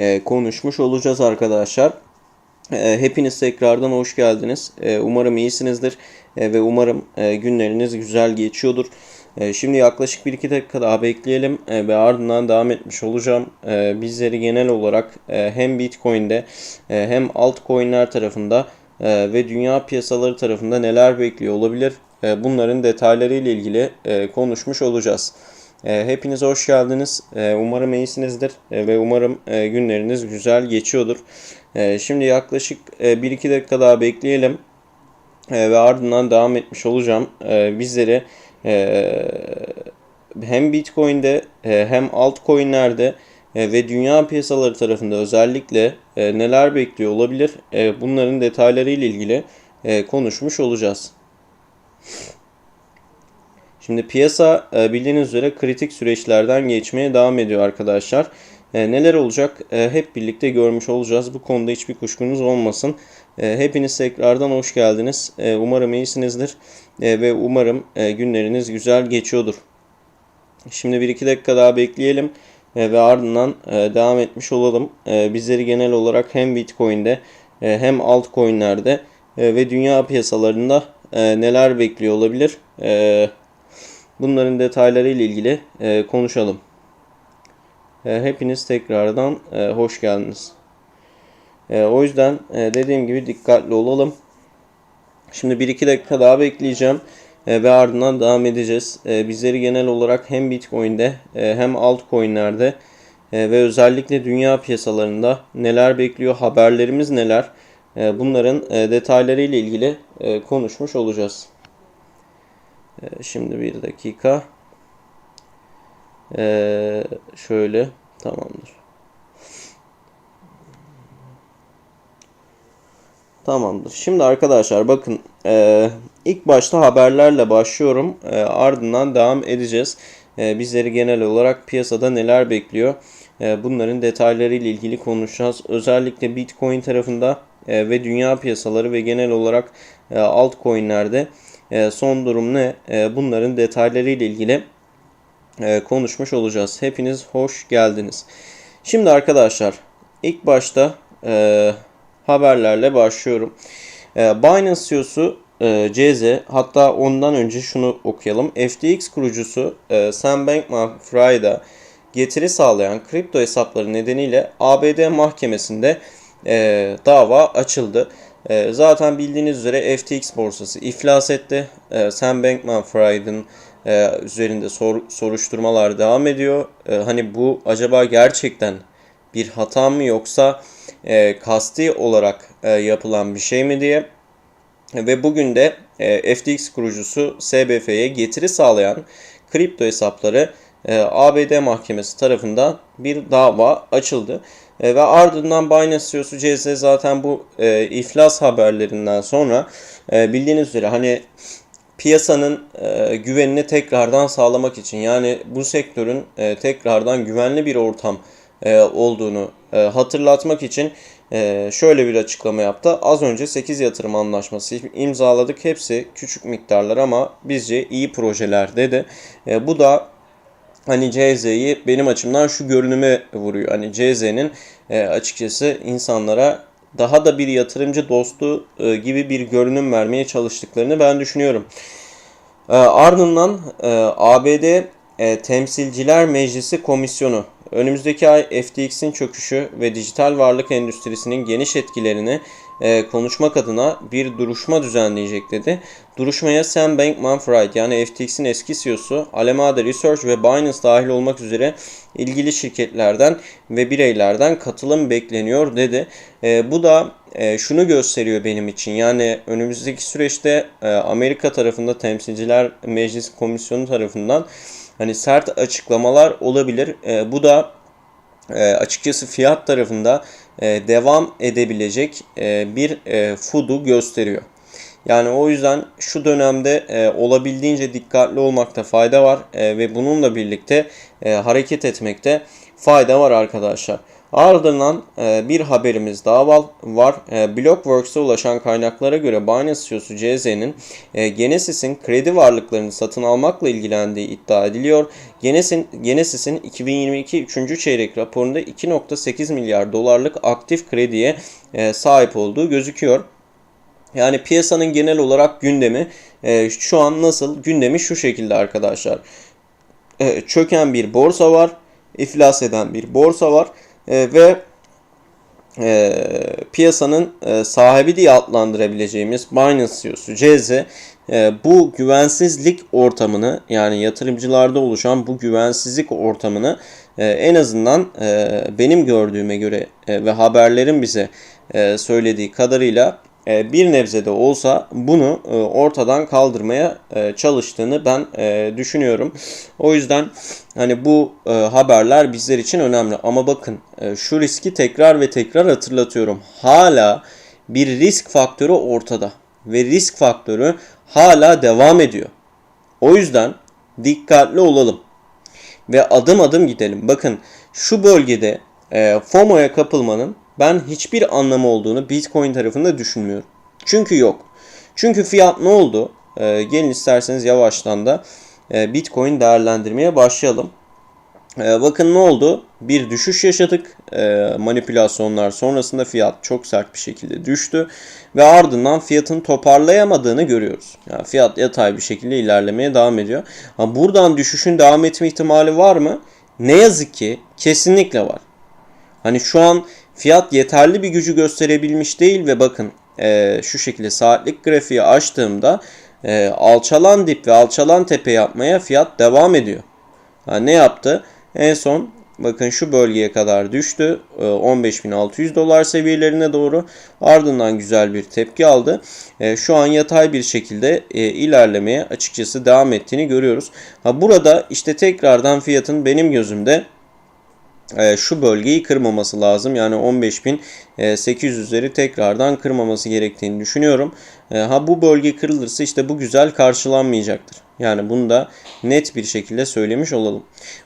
e, konuşmuş olacağız arkadaşlar. E, hepiniz tekrardan hoş geldiniz. E, umarım iyisinizdir ve umarım günleriniz güzel geçiyordur. Şimdi yaklaşık 1-2 dakika daha bekleyelim ve ardından devam etmiş olacağım. Bizleri genel olarak hem Bitcoin'de e, hem altcoin'ler tarafında ve dünya piyasaları tarafında neler bekliyor olabilir? Bunların detayları ile ilgili konuşmuş olacağız. E, hepiniz hoş geldiniz. E, umarım iyisinizdir e, ve umarım günleriniz güzel geçiyordur. Şimdi yaklaşık e, 1-2 dakika daha bekleyelim ve ardından devam etmiş olacağım. Bizleri hem Bitcoin'de hem altcoin'lerde ve dünya piyasaları tarafında özellikle neler bekliyor olabilir? Bunların detayları ile ilgili konuşmuş olacağız. Şimdi piyasa e, bildiğiniz üzere kritik süreçlerden geçmeye devam ediyor arkadaşlar. E, neler olacak e, hep birlikte görmüş olacağız. Bu konuda hiçbir kuşkunuz olmasın. Hepiniz tekrardan hoş geldiniz. Umarım iyisinizdir ve umarım günleriniz güzel geçiyordur. Şimdi 1-2 dakika daha bekleyelim ve ardından devam etmiş olalım. Bizleri genel olarak hem Bitcoin'de hem altcoin'lerde ve dünya piyasalarında neler bekliyor olabilir? Bunların detayları ile ilgili e, konuşalım. E, hepiniz tekrardan e, hoş geldiniz. E, o yüzden e, dediğim gibi dikkatli olalım. Şimdi 1-2 dakika daha bekleyeceğim e, ve ardından devam edeceğiz. E, bizleri genel olarak hem Bitcoin'de e, hem altcoin'lerde e, ve özellikle dünya piyasalarında neler bekliyor, haberlerimiz neler, e, bunların e, detayları ile ilgili e, konuşmuş olacağız. Ee, şimdi bir dakika. Ee, şöyle tamamdır. Tamamdır. Şimdi arkadaşlar bakın e, ilk başta haberlerle başlıyorum. E, ardından devam edeceğiz. E, bizleri genel olarak piyasada neler bekliyor? E, bunların detayları ile ilgili konuşacağız. Özellikle Bitcoin tarafında e, ve dünya piyasaları ve genel olarak e, altcoin'lerde e, son durum ne? E, bunların detayları ile ilgili e, konuşmuş olacağız. Hepiniz hoş geldiniz. Şimdi arkadaşlar ilk başta haberlerle başlıyorum. Binance CEO'su CZ hatta ondan önce şunu okuyalım. FTX kurucusu Sam Bankman-Fried'a getiri sağlayan kripto hesapları nedeniyle ABD mahkemesinde dava açıldı. E, zaten bildiğiniz üzere FTX borsası iflas etti. E, Sam Bankman-Fried'in e, üzerinde sor, soruşturmalar devam ediyor. E, hani bu acaba gerçekten bir hata mı yoksa e, kasti olarak e, yapılan bir şey mi diye. Ve bugün de e, FTX kurucusu SBF'ye getiri sağlayan kripto hesapları e, ABD mahkemesi tarafından bir dava açıldı. E, ve ardından Binance CEO'su CZ zaten bu e, iflas haberlerinden sonra e, bildiğiniz üzere hani piyasanın e, güvenini tekrardan sağlamak için yani bu sektörün e, tekrardan güvenli bir ortam e, olduğunu e, hatırlatmak için e, şöyle bir açıklama yaptı. Az önce 8 yatırım anlaşması imzaladık. Hepsi küçük miktarlar ama bizce iyi projeler dedi. E, bu da hani CZ'yi benim açımdan şu görünüme vuruyor. Hani CZ'nin e, açıkçası insanlara daha da bir yatırımcı dostu e, gibi bir görünüm vermeye çalıştıklarını ben düşünüyorum. E, ardından e, ABD e, Temsilciler Meclisi Komisyonu önümüzdeki ay FTX'in çöküşü ve dijital varlık endüstrisinin geniş etkilerini e, konuşmak adına bir duruşma düzenleyecek dedi. Duruşmaya Sam Bankman-Fried yani FTX'in eski CEO'su, Alameda Research ve Binance dahil olmak üzere ilgili şirketlerden ve bireylerden katılım bekleniyor dedi. E, bu da e, şunu gösteriyor benim için yani önümüzdeki süreçte e, Amerika tarafında Temsilciler Meclisi Komisyonu tarafından hani sert açıklamalar olabilir. E, bu da e, açıkçası fiyat tarafında devam edebilecek e, bir e, food'u gösteriyor. Yani o yüzden şu dönemde e, olabildiğince dikkatli olmakta fayda var e, ve bununla birlikte e, hareket etmekte fayda var arkadaşlar. Ardından e, bir haberimiz daha var. E, Blockworks'a ulaşan kaynaklara göre Binance CEO'su CZ'nin e, Genesis'in kredi varlıklarını satın almakla ilgilendiği iddia ediliyor. Genesis, Genesis'in 2022 3. çeyrek raporunda 2.8 milyar dolarlık aktif krediye e, sahip olduğu gözüküyor. Yani piyasanın genel olarak gündemi şu an nasıl? Gündemi şu şekilde arkadaşlar. Çöken bir borsa var. iflas eden bir borsa var. E, ve e, piyasanın e, sahibi diye adlandırabileceğimiz Binance CEO'su CZ e, bu güvensizlik ortamını yani yatırımcılarda oluşan bu güvensizlik ortamını e, en azından e, benim gördüğüme göre e, ve haberlerin bize e, söylediği kadarıyla bir nebze de olsa bunu e, ortadan kaldırmaya e, çalıştığını ben düşünüyorum. O yüzden hani bu haberler bizler için önemli. Ama bakın şu riski tekrar ve tekrar hatırlatıyorum. Hala bir risk faktörü ortada ve risk faktörü hala devam ediyor. O yüzden dikkatli olalım ve adım adım gidelim. Bakın şu bölgede FOMO'ya kapılmanın ben hiçbir anlamı olduğunu Bitcoin tarafında düşünmüyorum. Çünkü yok. Çünkü fiyat ne oldu? Ee, gelin isterseniz yavaştan da e, Bitcoin değerlendirmeye başlayalım. Ee, bakın ne oldu? Bir düşüş yaşadık. Ee, manipülasyonlar sonrasında fiyat çok sert bir şekilde düştü. Ve ardından fiyatın toparlayamadığını görüyoruz. Yani fiyat yatay bir şekilde ilerlemeye devam ediyor. Ama buradan düşüşün devam etme ihtimali var mı? Ne yazık ki kesinlikle var. Hani şu an Fiyat yeterli bir gücü gösterebilmiş değil ve bakın e, şu şekilde saatlik grafiği açtığımda e, alçalan dip ve alçalan tepe yapmaya fiyat devam ediyor. Ha, ne yaptı? En son bakın şu bölgeye kadar düştü. E, 15.600 dolar seviyelerine doğru. Ardından güzel bir tepki aldı. E, şu an yatay bir şekilde e, ilerlemeye açıkçası devam ettiğini görüyoruz. Ha, burada işte tekrardan fiyatın benim gözümde şu bölgeyi kırmaması lazım. Yani 15.800'leri tekrardan kırmaması gerektiğini düşünüyorum. E, ha bu bölge kırılırsa işte bu güzel karşılanmayacaktır. Yani bunu da net bir şekilde söylemiş olalım.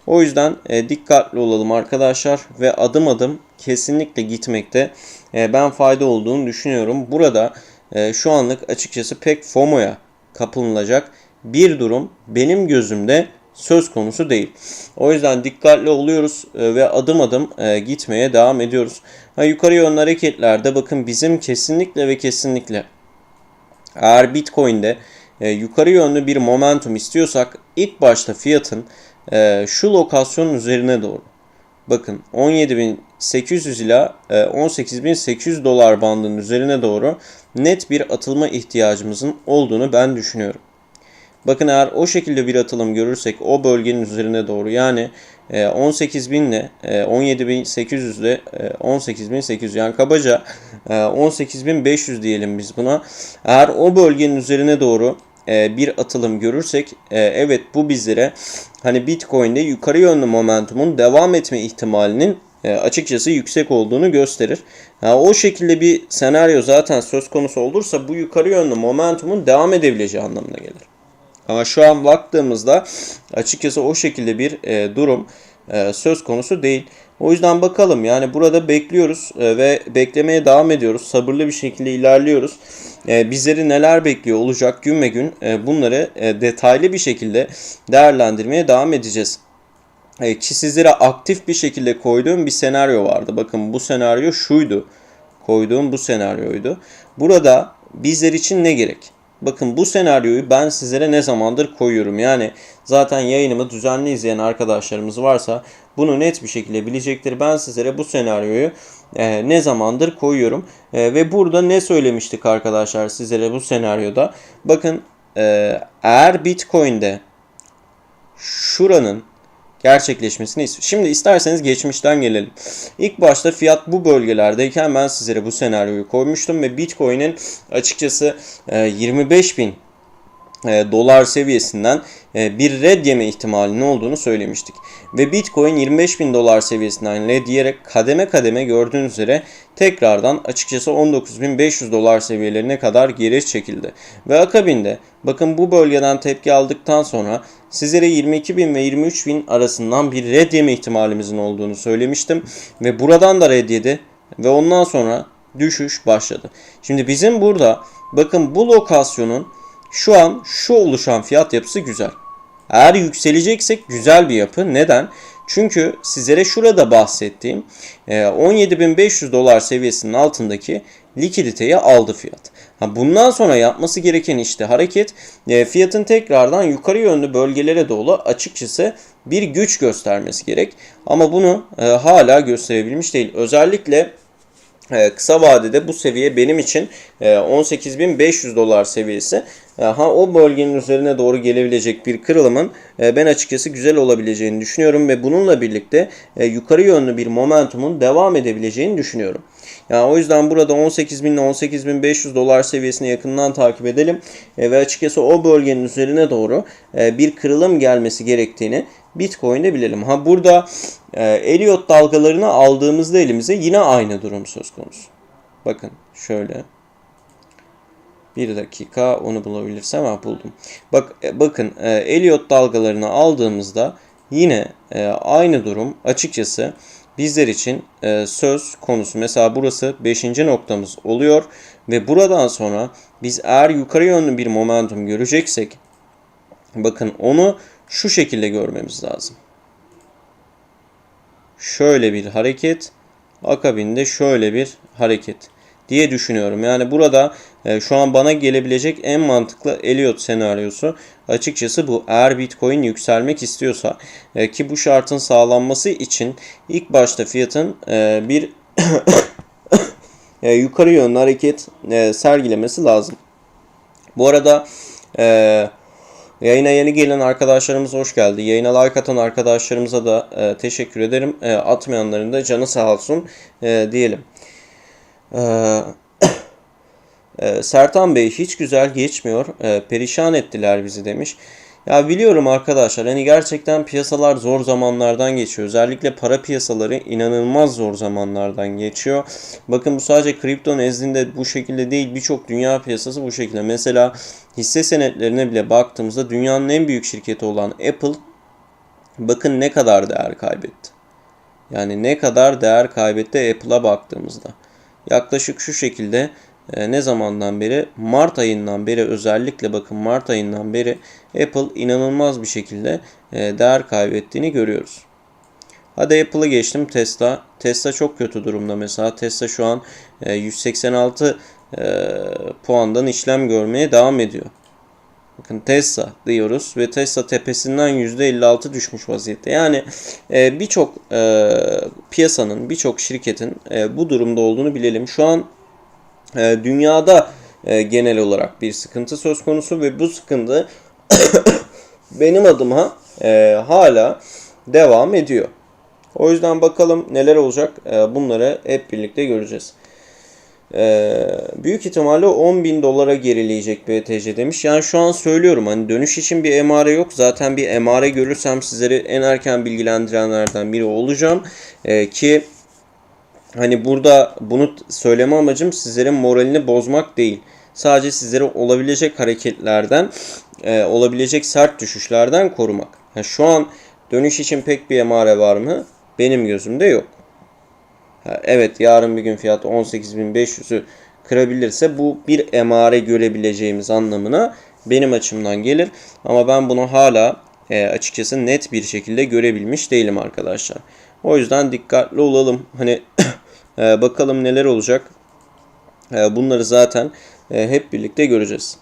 O yüzden e, dikkatli olalım arkadaşlar ve adım adım kesinlikle gitmekte e, ben fayda olduğunu düşünüyorum. Burada e, şu anlık açıkçası pek FOMO'ya kapılınacak bir durum benim gözümde söz konusu değil. O yüzden dikkatli oluyoruz e, ve adım adım e, gitmeye devam ediyoruz. Ha, yukarı yönlü hareketlerde bakın bizim kesinlikle ve kesinlikle eğer Bitcoin'de e, yukarı yönlü bir momentum istiyorsak ilk başta fiyatın şu lokasyonun üzerine doğru bakın 17.800 ila 18.800 dolar bandının üzerine doğru net bir atılma ihtiyacımızın olduğunu ben düşünüyorum. Bakın eğer o şekilde bir atılım görürsek o bölgenin üzerine doğru yani 18.000 ile 17.800 ile 18.800 yani kabaca 18.500 diyelim biz buna. Eğer o bölgenin üzerine doğru e, bir atılım görürsek e, evet bu bizlere hani Bitcoin'de yukarı yönlü momentumun devam etme ihtimalinin e, açıkçası yüksek olduğunu gösterir. o şekilde bir senaryo zaten söz konusu olursa bu yukarı yönlü momentumun devam edebileceği anlamına gelir. Ama şu an baktığımızda açıkçası o şekilde bir e, durum e, söz konusu değil. O yüzden bakalım yani burada bekliyoruz e, ve beklemeye devam ediyoruz. Sabırlı bir şekilde ilerliyoruz. E, bizleri neler bekliyor olacak gün ve gün e, bunları e, detaylı bir şekilde değerlendirmeye devam edeceğiz. E, ki sizlere aktif bir şekilde koyduğum bir senaryo vardı. Bakın bu senaryo şuydu. Koyduğum bu senaryoydu. Burada bizler için ne gerek? Bakın bu senaryoyu ben sizlere ne zamandır koyuyorum. Yani zaten yayınımı düzenli izleyen arkadaşlarımız varsa bunu net bir şekilde bilecektir. Ben sizlere bu senaryoyu e, ne zamandır koyuyorum. E, ve burada ne söylemiştik arkadaşlar sizlere bu senaryoda? Bakın e, eğer Bitcoin'de şuranın gerçekleşmesini istiyor. Şimdi isterseniz geçmişten gelelim. İlk başta fiyat bu bölgelerdeyken ben sizlere bu senaryoyu koymuştum ve Bitcoin'in açıkçası 25 e, bin dolar seviyesinden e, bir red yeme ihtimalinin olduğunu söylemiştik. Ve Bitcoin 25 bin dolar seviyesinden red yiyerek kademe kademe gördüğünüz üzere tekrardan açıkçası 19.500 dolar seviyelerine kadar geri çekildi. Ve akabinde bakın bu bölgeden tepki aldıktan sonra sizlere 22 bin ve 23 bin arasından bir red yeme ihtimalimizin olduğunu söylemiştim. Ve buradan da red yedi ve ondan sonra düşüş başladı. Şimdi bizim burada bakın bu lokasyonun şu an şu oluşan fiyat yapısı güzel. Eğer yükseleceksek güzel bir yapı. Neden? Çünkü sizlere şurada bahsettiğim 17.500 dolar seviyesinin altındaki likiditeyi aldı fiyat. Bundan sonra yapması gereken işte hareket fiyatın tekrardan yukarı yönlü bölgelere doğru açıkçası bir güç göstermesi gerek. Ama bunu hala gösterebilmiş değil. Özellikle kısa vadede bu seviye benim için 18.500 dolar seviyesi. Ha o bölgenin üzerine doğru gelebilecek bir kırılımın ben açıkçası güzel olabileceğini düşünüyorum ve bununla birlikte yukarı yönlü bir momentumun devam edebileceğini düşünüyorum. Yani o yüzden burada 18.000 ile 18.500 dolar seviyesini yakından takip edelim ve açıkçası o bölgenin üzerine doğru bir kırılım gelmesi gerektiğini Bitcoin'de bilelim. Ha burada e, Elliot dalgalarını aldığımızda elimize yine aynı durum söz konusu. Bakın şöyle. Bir dakika onu bulabilirsem ha buldum. Bak e, bakın e, Elliot dalgalarını aldığımızda yine e, aynı durum açıkçası bizler için e, söz konusu. Mesela burası 5. noktamız oluyor ve buradan sonra biz eğer yukarı yönlü bir momentum göreceksek bakın onu şu şekilde görmemiz lazım. Şöyle bir hareket, akabinde şöyle bir hareket diye düşünüyorum. Yani burada e, şu an bana gelebilecek en mantıklı Elliot senaryosu açıkçası bu. Eğer Bitcoin yükselmek istiyorsa e, ki bu şartın sağlanması için ilk başta fiyatın e, bir e, yukarı yönlü hareket e, sergilemesi lazım. Bu arada eee Yayına yeni gelen arkadaşlarımız hoş geldi. Yayına like atan arkadaşlarımıza da e, teşekkür ederim. E, atmayanların da canı sağ olsun e, diyelim. E, e, Sertan Bey hiç güzel geçmiyor. E, perişan ettiler bizi demiş. Ya biliyorum arkadaşlar hani gerçekten piyasalar zor zamanlardan geçiyor. Özellikle para piyasaları inanılmaz zor zamanlardan geçiyor. Bakın bu sadece kripto nezdinde bu şekilde değil birçok dünya piyasası bu şekilde. Mesela hisse senetlerine bile baktığımızda dünyanın en büyük şirketi olan Apple bakın ne kadar değer kaybetti. Yani ne kadar değer kaybetti Apple'a baktığımızda. Yaklaşık şu şekilde e, ne zamandan beri? Mart ayından beri özellikle bakın Mart ayından beri Apple inanılmaz bir şekilde e, değer kaybettiğini görüyoruz. Hadi Apple'ı geçtim Tesla. Tesla çok kötü durumda mesela. Tesla şu an 186 e, puandan işlem görmeye devam ediyor. Bakın Tesla diyoruz ve Tesla tepesinden %56 düşmüş vaziyette. Yani birçok piyasanın, birçok şirketin bu durumda olduğunu bilelim. Şu an e, dünyada e, genel olarak bir sıkıntı söz konusu ve bu sıkıntı benim adıma e, hala devam ediyor. O yüzden bakalım neler olacak e, bunları hep birlikte göreceğiz. E, büyük ihtimalle 10 bin dolara gerileyecek BTC demiş. Yani şu an söylüyorum hani dönüş için bir emare yok. Zaten bir emare görürsem sizleri en erken bilgilendirenlerden biri olacağım. E, ki Hani burada bunu söyleme amacım sizlerin moralini bozmak değil. Sadece sizleri olabilecek hareketlerden, e, olabilecek sert düşüşlerden korumak. Yani şu an dönüş için pek bir emare var mı? Benim gözümde yok. Evet yarın bir gün fiyat 18.500'ü kırabilirse bu bir emare görebileceğimiz anlamına benim açımdan gelir. Ama ben bunu hala e, açıkçası net bir şekilde görebilmiş değilim arkadaşlar. O yüzden dikkatli olalım. Hani E, bakalım neler olacak. E, bunları zaten e, hep birlikte göreceğiz.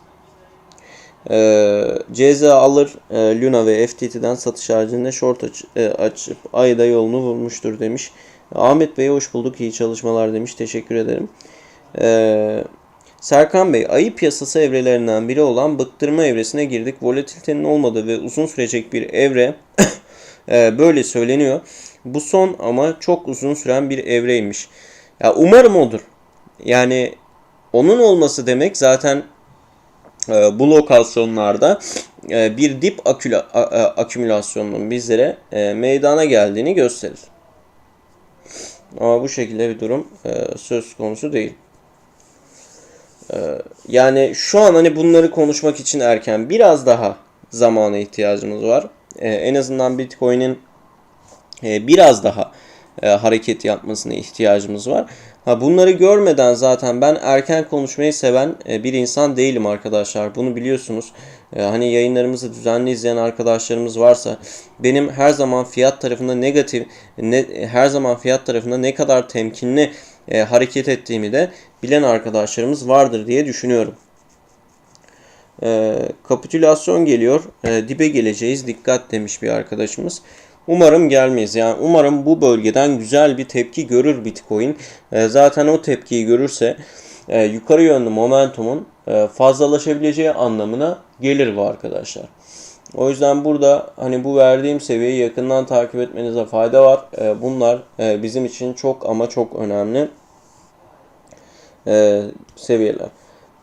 E, CZ alır e, Luna ve FTT'den satış haricinde short aç, e, açıp ayda yolunu bulmuştur demiş. Ahmet Bey hoş bulduk. iyi çalışmalar demiş. Teşekkür ederim. E, Serkan Bey, ayı piyasası evrelerinden biri olan bıktırma evresine girdik. Volatilitenin olmadığı ve uzun sürecek bir evre e, böyle söyleniyor. Bu son ama çok uzun süren bir evreymiş. Ya umarım odur. Yani onun olması demek zaten e, bu lokasyonlarda e, bir dip aküla, a- a- akümülasyonunun bizlere e, meydana geldiğini gösterir. Ama bu şekilde bir durum e, söz konusu değil. E, yani şu an hani bunları konuşmak için erken biraz daha zamana ihtiyacımız var. E, en azından Bitcoin'in e, biraz daha e, hareket yapmasına ihtiyacımız var. Ha bunları görmeden zaten ben erken konuşmayı seven e, bir insan değilim arkadaşlar. Bunu biliyorsunuz. E, hani yayınlarımızı düzenli izleyen arkadaşlarımız varsa benim her zaman fiyat tarafında negatif ne, her zaman fiyat tarafında ne kadar temkinli e, hareket ettiğimi de bilen arkadaşlarımız vardır diye düşünüyorum. E, kapitülasyon geliyor. E, dibe geleceğiz. Dikkat demiş bir arkadaşımız. Umarım gelmeyiz. Yani umarım bu bölgeden güzel bir tepki görür Bitcoin. E, zaten o tepkiyi görürse e, yukarı yönlü momentumun e, fazlalaşabileceği anlamına gelir bu arkadaşlar. O yüzden burada hani bu verdiğim seviyeyi yakından takip etmenize fayda var. E, bunlar e, bizim için çok ama çok önemli e, seviyeler.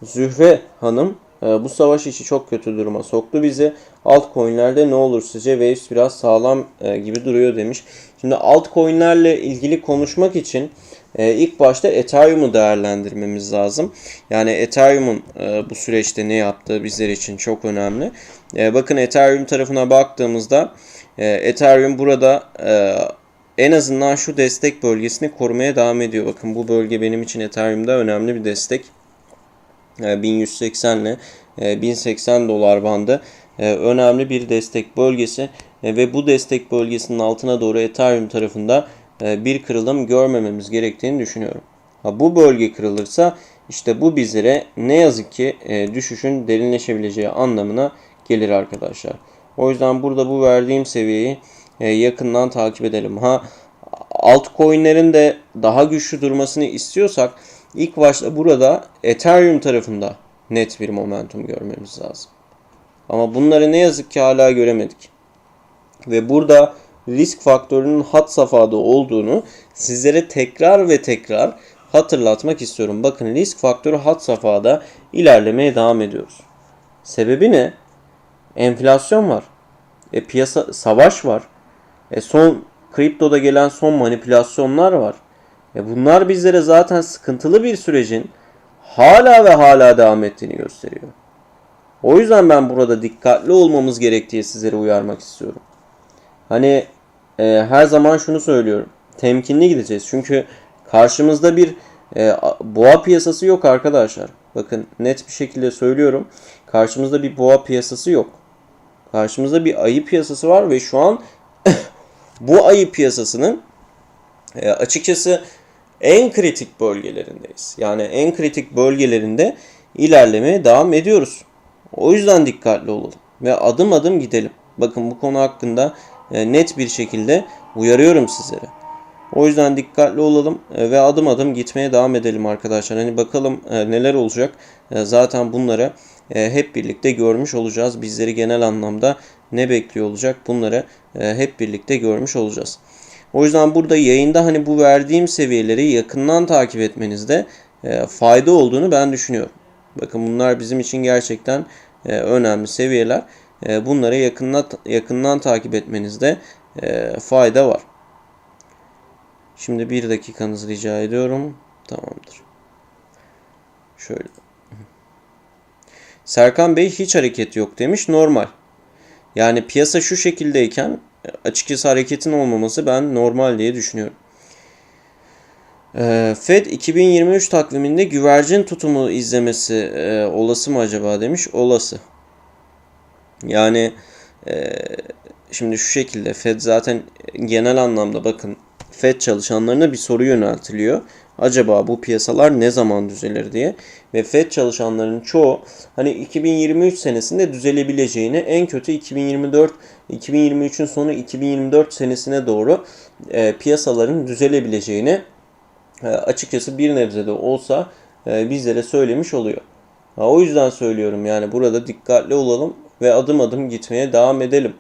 Zühre Hanım bu savaş işi çok kötü duruma soktu bizi. Altcoin'lerde ne olur sizce? Waves biraz sağlam e, gibi duruyor demiş. Şimdi altcoin'lerle ilgili konuşmak için e, ilk başta Ethereum'u değerlendirmemiz lazım. Yani Ethereum'un e, bu süreçte ne yaptığı bizler için çok önemli. Bakın Ethereum tarafına baktığımızda Ethereum burada en azından şu destek bölgesini korumaya devam ediyor. Bakın bu bölge benim için Ethereum'da önemli bir destek. 1180 ile 1080 dolar bandı e, önemli bir destek bölgesi E, ve bu destek bölgesinin altına doğru Ethereum tarafında e, bir kırılım görmememiz gerektiğini düşünüyorum. Ha, bu bölge kırılırsa işte bu bizlere ne yazık ki e, düşüşün derinleşebileceği anlamına gelir arkadaşlar. O yüzden burada bu verdiğim seviyeyi yakından takip edelim. Ha altcoin'lerin de daha güçlü durmasını istiyorsak ilk başta burada Ethereum tarafında net bir momentum görmemiz lazım. Ama bunları ne yazık ki hala göremedik. Ve burada risk faktörünün hat safhada olduğunu sizlere tekrar ve tekrar hatırlatmak istiyorum. Bakın risk faktörü hat safhada ilerlemeye devam ediyoruz. Sebebi ne? Enflasyon var. E, piyasa savaş var. E, son kriptoda gelen son manipülasyonlar var. E, bunlar bizlere zaten sıkıntılı bir sürecin hala ve hala devam ettiğini gösteriyor. O yüzden ben burada dikkatli olmamız gerektiği sizlere uyarmak istiyorum. Hani e, her zaman şunu söylüyorum. Temkinli gideceğiz. Çünkü karşımızda bir e, boğa piyasası yok arkadaşlar. Bakın net bir şekilde söylüyorum. Karşımızda bir boğa piyasası yok. Karşımızda bir ayı piyasası var ve şu an bu ayı piyasasının e, açıkçası en kritik bölgelerindeyiz. Yani en kritik bölgelerinde ilerlemeye devam ediyoruz. O yüzden dikkatli olalım ve adım adım gidelim. Bakın bu konu hakkında e, net bir şekilde uyarıyorum sizlere. O yüzden dikkatli olalım e, ve adım adım gitmeye devam edelim arkadaşlar. Hani bakalım e, neler olacak. Zaten bunları hep birlikte görmüş olacağız. Bizleri genel anlamda ne bekliyor olacak bunları hep birlikte görmüş olacağız. O yüzden burada yayında hani bu verdiğim seviyeleri yakından takip etmenizde fayda olduğunu ben düşünüyorum. Bakın bunlar bizim için gerçekten e, önemli seviyeler. E, bunları yakından, yakından takip etmenizde e, fayda var. Şimdi bir dakikanızı rica ediyorum. Tamamdır. Şöyle. Serkan Bey hiç hareket yok demiş. Normal. Yani piyasa şu şekildeyken açıkçası hareketin olmaması ben normal diye düşünüyorum. Ee, Fed 2023 takviminde güvercin tutumu izlemesi e, olası mı acaba demiş. Olası. Yani e, şimdi şu şekilde Fed zaten genel anlamda bakın Fed çalışanlarına bir soru yöneltiliyor. Acaba bu piyasalar ne zaman düzelir diye. Ve Fed çalışanlarının çoğu hani 2023 senesinde düzelebileceğini en kötü 2024 2023'ün sonu 2024 senesine doğru e, piyasaların düzelebileceğini e, açıkçası bir nebze de olsa e, bizlere söylemiş oluyor. O yüzden söylüyorum yani burada dikkatli olalım ve adım adım gitmeye devam edelim.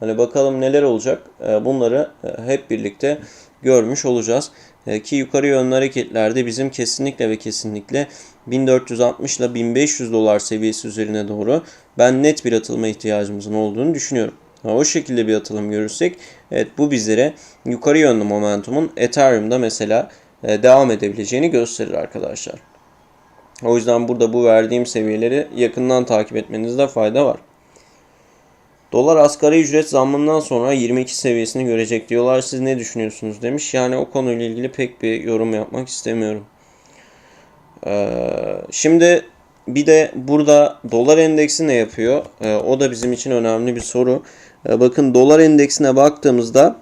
Hani bakalım neler olacak e, bunları hep birlikte görmüş olacağız. E, ki yukarı yönlü hareketlerde bizim kesinlikle ve kesinlikle 1460 ile 1500 dolar seviyesi üzerine doğru ben net bir atılma ihtiyacımızın olduğunu düşünüyorum. O şekilde bir atılım görürsek evet bu bizlere yukarı yönlü momentumun Ethereum'da mesela e, devam edebileceğini gösterir arkadaşlar. O yüzden burada bu verdiğim seviyeleri yakından takip etmenizde fayda var. Dolar asgari ücret zammından sonra 22 seviyesini görecek diyorlar. Siz ne düşünüyorsunuz demiş. Yani o konuyla ilgili pek bir yorum yapmak istemiyorum. Ee, şimdi bir de burada dolar endeksi ne yapıyor? Ee, o da bizim için önemli bir soru. Ee, bakın dolar endeksine baktığımızda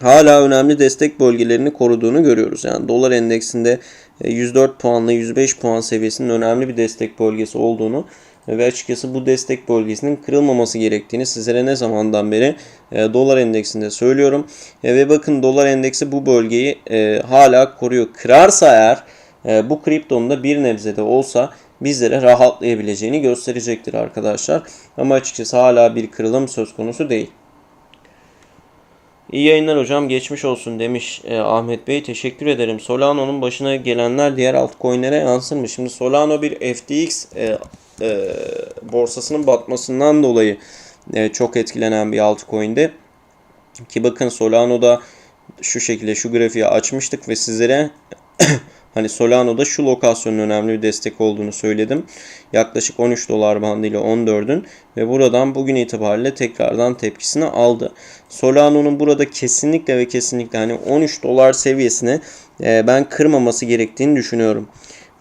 hala önemli destek bölgelerini koruduğunu görüyoruz. Yani dolar endeksinde 104 e, puanla 105 puan seviyesinin önemli bir destek bölgesi olduğunu ve açıkçası bu destek bölgesinin kırılmaması gerektiğini sizlere ne zamandan beri e, dolar endeksinde söylüyorum. E, ve bakın dolar endeksi bu bölgeyi e, hala koruyor. Kırarsa eğer e, bu kriptonun da bir nebzede olsa bizlere rahatlayabileceğini gösterecektir arkadaşlar. Ama açıkçası hala bir kırılım söz konusu değil. İyi yayınlar hocam geçmiş olsun demiş e, Ahmet Bey. Teşekkür ederim. Solano'nun başına gelenler diğer altcoin'lere yansır mı? Şimdi Solano bir FTX e, e, borsasının batmasından dolayı e, çok etkilenen bir altcoin'di. Ki bakın Solano'da şu şekilde şu grafiği açmıştık ve sizlere Hani Solano'da şu lokasyonun önemli bir destek olduğunu söyledim. Yaklaşık 13 dolar bandıyla 14'ün ve buradan bugün itibariyle tekrardan tepkisini aldı. Solano'nun burada kesinlikle ve kesinlikle hani 13 dolar seviyesini e, ben kırmaması gerektiğini düşünüyorum.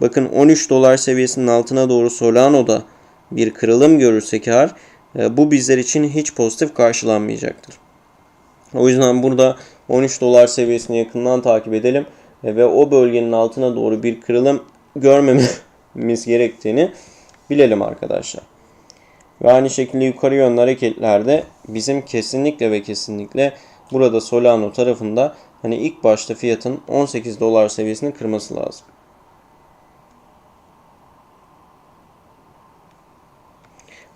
Bakın 13 dolar seviyesinin altına doğru Solano'da bir kırılım görürsek eğer e, bu bizler için hiç pozitif karşılanmayacaktır. O yüzden burada 13 dolar seviyesini yakından takip edelim ve o bölgenin altına doğru bir kırılım görmemiz gerektiğini bilelim arkadaşlar. Ve aynı şekilde yukarı yönlü hareketlerde bizim kesinlikle ve kesinlikle burada Solano tarafında hani ilk başta fiyatın 18 dolar seviyesini kırması lazım.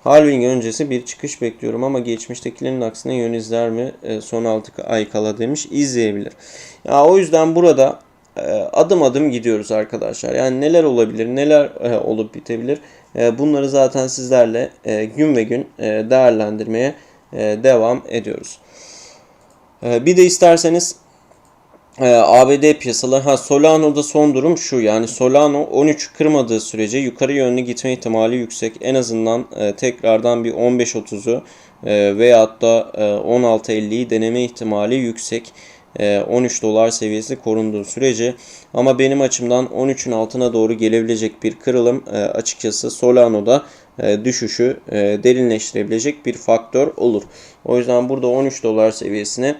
Halving öncesi bir çıkış bekliyorum ama geçmiştekilerin aksine yön izler mi? E, son 6 ay kala demiş. İzleyebilir. Ya o yüzden burada e, adım adım gidiyoruz arkadaşlar. Yani neler olabilir, neler e, olup bitebilir. E, bunları zaten sizlerle gün ve gün değerlendirmeye devam ediyoruz. Bir de isterseniz ABD piyasaları ha Solano'da son durum şu yani Solano 13 kırmadığı sürece yukarı yönlü gitme ihtimali yüksek. En azından tekrardan bir 15.30'u e, veyahut da 16.50'yi deneme ihtimali yüksek. 13 e, dolar seviyesi korunduğu sürece ama benim açımdan 13'ün altına doğru gelebilecek bir kırılım e, açıkçası Solano'da e, düşüşü derinleştirebilecek bir faktör olur. O yüzden burada 13 dolar seviyesine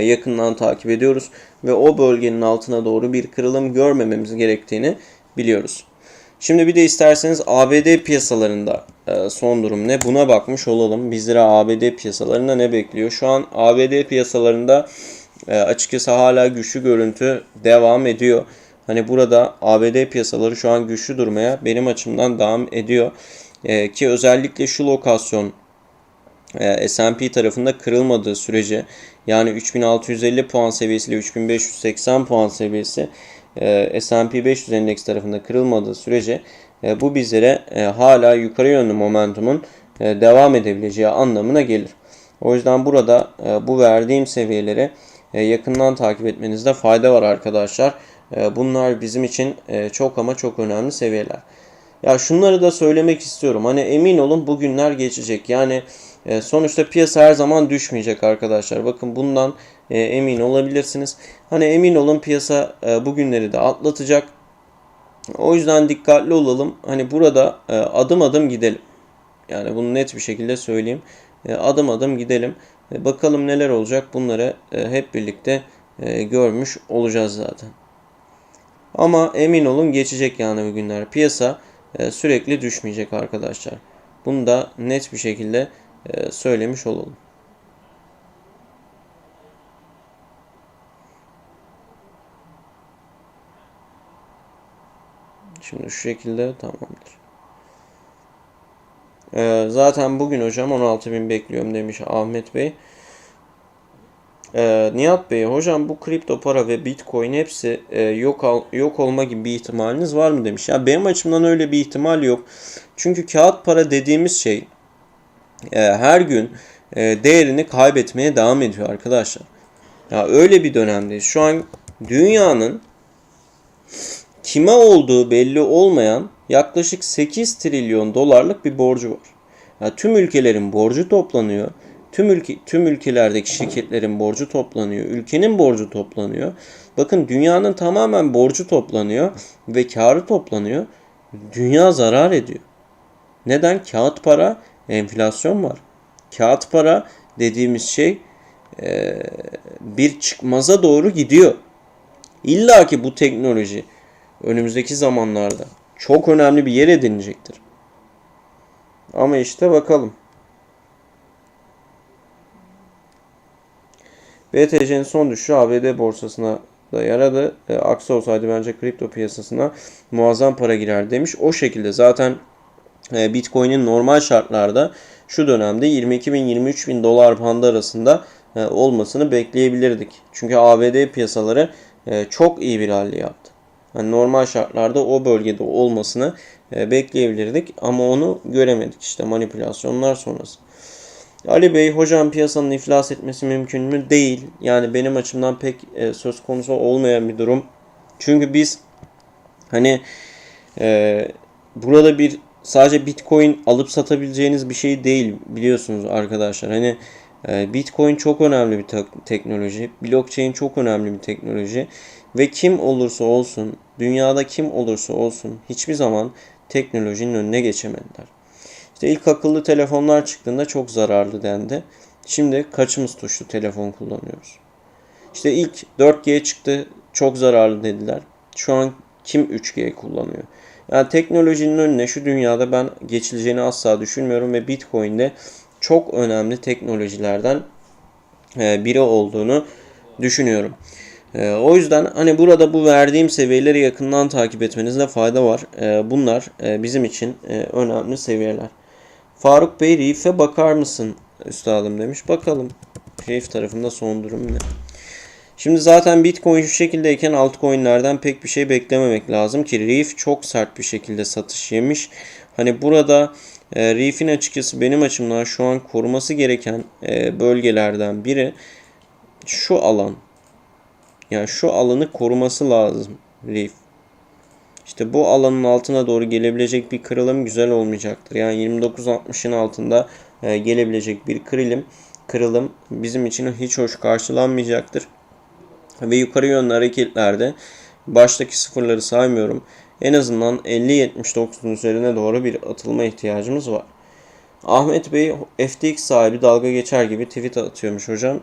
yakından takip ediyoruz ve o bölgenin altına doğru bir kırılım görmememiz gerektiğini biliyoruz. Şimdi bir de isterseniz ABD piyasalarında son durum ne? Buna bakmış olalım. Bizlere ABD piyasalarında ne bekliyor? Şu an ABD piyasalarında e, açıkçası hala güçlü görüntü devam ediyor. Hani burada ABD piyasaları şu an güçlü durmaya benim açımdan devam ediyor. E, ki özellikle şu lokasyon e, S&P tarafında kırılmadığı sürece yani 3650 puan seviyesiyle 3580 puan seviyesi e, S&P 500 endeks tarafında kırılmadığı sürece e, bu bizlere hala yukarı yönlü momentumun devam edebileceği anlamına gelir. O yüzden burada bu verdiğim seviyeleri yakından takip etmenizde fayda var arkadaşlar. E, bunlar bizim için e, çok ama çok önemli seviyeler. Ya şunları da söylemek istiyorum. Hani emin olun bugünler geçecek. Yani sonuçta piyasa her zaman düşmeyecek arkadaşlar. Bakın bundan emin olabilirsiniz. Hani emin olun piyasa bugünleri de atlatacak. O yüzden dikkatli olalım. Hani burada adım adım gidelim. Yani bunu net bir şekilde söyleyeyim. Adım adım gidelim. E, bakalım neler olacak bunları e, hep birlikte e, görmüş olacağız zaten. Ama emin olun geçecek yani bu günler. Piyasa sürekli düşmeyecek arkadaşlar. Bunu da net bir şekilde söylemiş olalım. Şimdi şu şekilde tamamdır. Ee, zaten bugün hocam 16.000 bekliyorum demiş Ahmet Bey. Ee, Nihat Bey, hocam bu kripto para ve bitcoin hepsi e, yok al- yok olma gibi bir ihtimaliniz var mı demiş. Ya benim açımdan öyle bir ihtimal yok. Çünkü kağıt para dediğimiz şey e, her gün e, değerini kaybetmeye devam ediyor arkadaşlar. Ya öyle bir dönemdeyiz. Şu an dünyanın kime olduğu belli olmayan yaklaşık 8 trilyon dolarlık bir borcu var. Ya tüm ülkelerin borcu toplanıyor. Tüm ülke tüm ülkelerdeki şirketlerin borcu toplanıyor. Ülkenin borcu toplanıyor. Bakın dünyanın tamamen borcu toplanıyor ve karı toplanıyor. Dünya zarar ediyor. Neden? Kağıt para, enflasyon var. Kağıt para dediğimiz şey eee, bir çıkmaza doğru gidiyor. İlla ki bu teknoloji önümüzdeki zamanlarda çok önemli bir yer edinecektir. Ama işte bakalım. BTC'nin son düşüşü ABD borsasına da yaradı. E, aksi olsaydı bence kripto piyasasına muazzam para girer demiş. O şekilde zaten e, Bitcoin'in normal şartlarda şu dönemde 22 bin 23 bin dolar bandı arasında e, olmasını bekleyebilirdik. Çünkü ABD piyasaları e, çok iyi bir rally yaptı. Yani normal şartlarda o bölgede olmasını e, bekleyebilirdik ama onu göremedik işte manipülasyonlar sonrası. Ali Bey hocam piyasanın iflas etmesi mümkün mü? Değil. Yani benim açımdan pek e, söz konusu olmayan bir durum. Çünkü biz hani e, burada bir sadece Bitcoin alıp satabileceğiniz bir şey değil biliyorsunuz arkadaşlar. Hani e, Bitcoin çok önemli bir te- teknoloji. Blockchain çok önemli bir teknoloji. Ve kim olursa olsun, dünyada kim olursa olsun hiçbir zaman teknolojinin önüne geçemediler. İşte ilk akıllı telefonlar çıktığında çok zararlı dendi. Şimdi kaçımız tuşlu telefon kullanıyoruz? İşte ilk 4G çıktı çok zararlı dediler. Şu an kim 3G kullanıyor? Yani teknolojinin önüne şu dünyada ben geçileceğini asla düşünmüyorum ve Bitcoin de çok önemli teknolojilerden e, biri olduğunu düşünüyorum. E, O yüzden hani burada bu verdiğim seviyeleri yakından takip etmenizde fayda var. E, Bunlar e, bizim için e, önemli seviyeler. Faruk Bey Reef'e bakar mısın üstadım demiş. Bakalım. Reef tarafında son durum ne? Şimdi zaten Bitcoin şu şekildeyken altcoin'lerden pek bir şey beklememek lazım ki Reef çok sert bir şekilde satış yemiş. Hani burada e, Reef'in açıkçası benim açımdan şu an koruması gereken e, bölgelerden biri şu alan. Yani şu alanı koruması lazım Reef. İşte bu alanın altına doğru gelebilecek bir kırılım güzel olmayacaktır. Yani 29.60'ın altında e, gelebilecek bir kırılım kırılım bizim için hiç hoş karşılanmayacaktır. Ve yukarı yönlü hareketlerde baştaki sıfırları saymıyorum. En azından 50-79'un üzerine doğru bir atılma ihtiyacımız var. Ahmet Bey FTX sahibi dalga geçer gibi tweet atıyormuş hocam.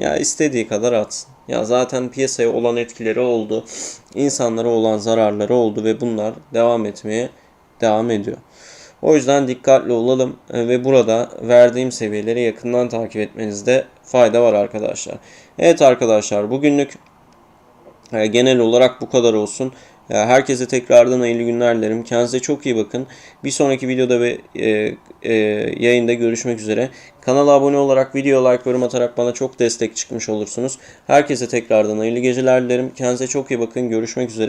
Ya istediği kadar atsın. Ya zaten piyasaya olan etkileri oldu. İnsanlara olan zararları oldu ve bunlar devam etmeye devam ediyor. O yüzden dikkatli olalım e, ve burada verdiğim seviyeleri yakından takip etmenizde fayda var arkadaşlar. Evet arkadaşlar bugünlük e, genel olarak bu kadar olsun. E, Herkese tekrardan hayırlı günler dilerim. Kendinize çok iyi bakın. Bir sonraki videoda ve e, e, yayında görüşmek üzere. Kanala abone olarak, video like, yorum atarak bana çok destek çıkmış olursunuz. Herkese tekrardan hayırlı geceler dilerim. Kendinize çok iyi bakın. Görüşmek üzere.